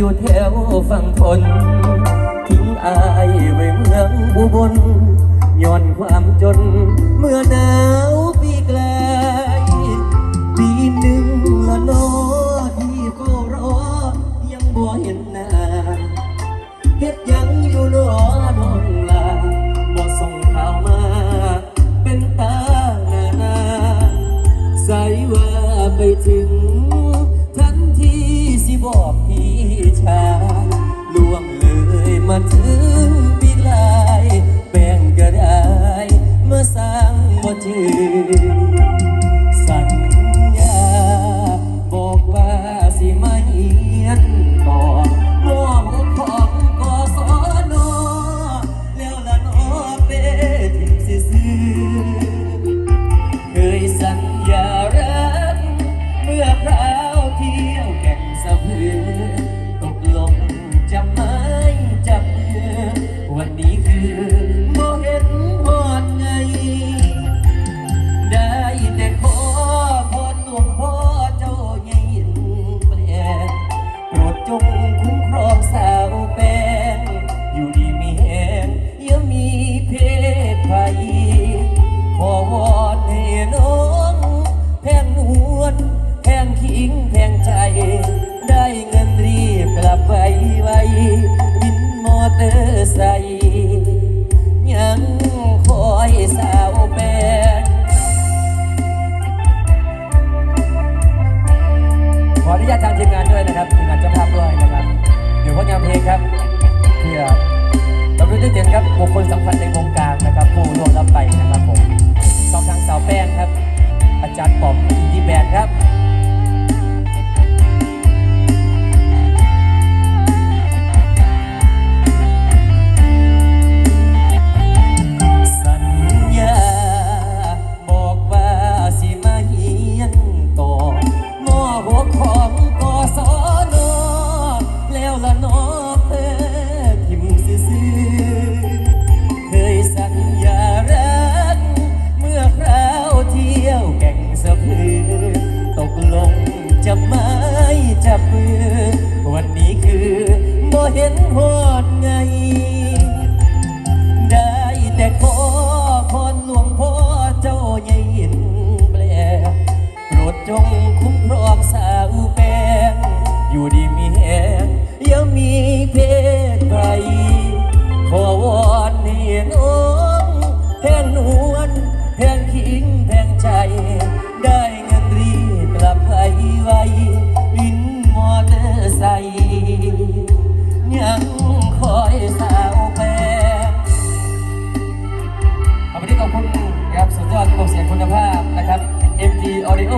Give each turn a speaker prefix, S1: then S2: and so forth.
S1: อยู่แถวฝั่งทน ทิ้งอายไว้เมืองอุบลย้อนความจนเมื่อหนาวปีไกลปีหนึ่งละนอที่เฝ้ารอ ยังบ่เห็นหน้าเฮ็ดยังอยู่หนอน้องลาบ่ส่งข่าวมา เป็นตาหนานาใส่ว่าไปถึง บอกพี่ชายล่วงเลยมาถึง ศภัยขอวอนให้น้องแพงนวลแพงขิงแพงใจ ได้เงินรีบกลับไปไววินมอเตอร์ไซค์ยังคอยสาวแป้งขออนุญาตทางทีมงานด้วยนะครับทีมงานเจ้าภาพด้วยนะครับ เดี๋ยวผลงานเพลงครับเพื่อเราดูได้เด่นครับบุคคลสำคัญในวงการ องสาวแป้งอยู่ดีมีแหงย่ามีเพศไปขอวอนให้น้องแพงนวลแพงขิงแพงใจ ได้เงินรีบกลับไปไว้วินมอเตอร์ไซค์ยังคอยสาวแป้งขอบคุณครับสุดยอดระบบเสียงคุณภาพนะครับ MG Audio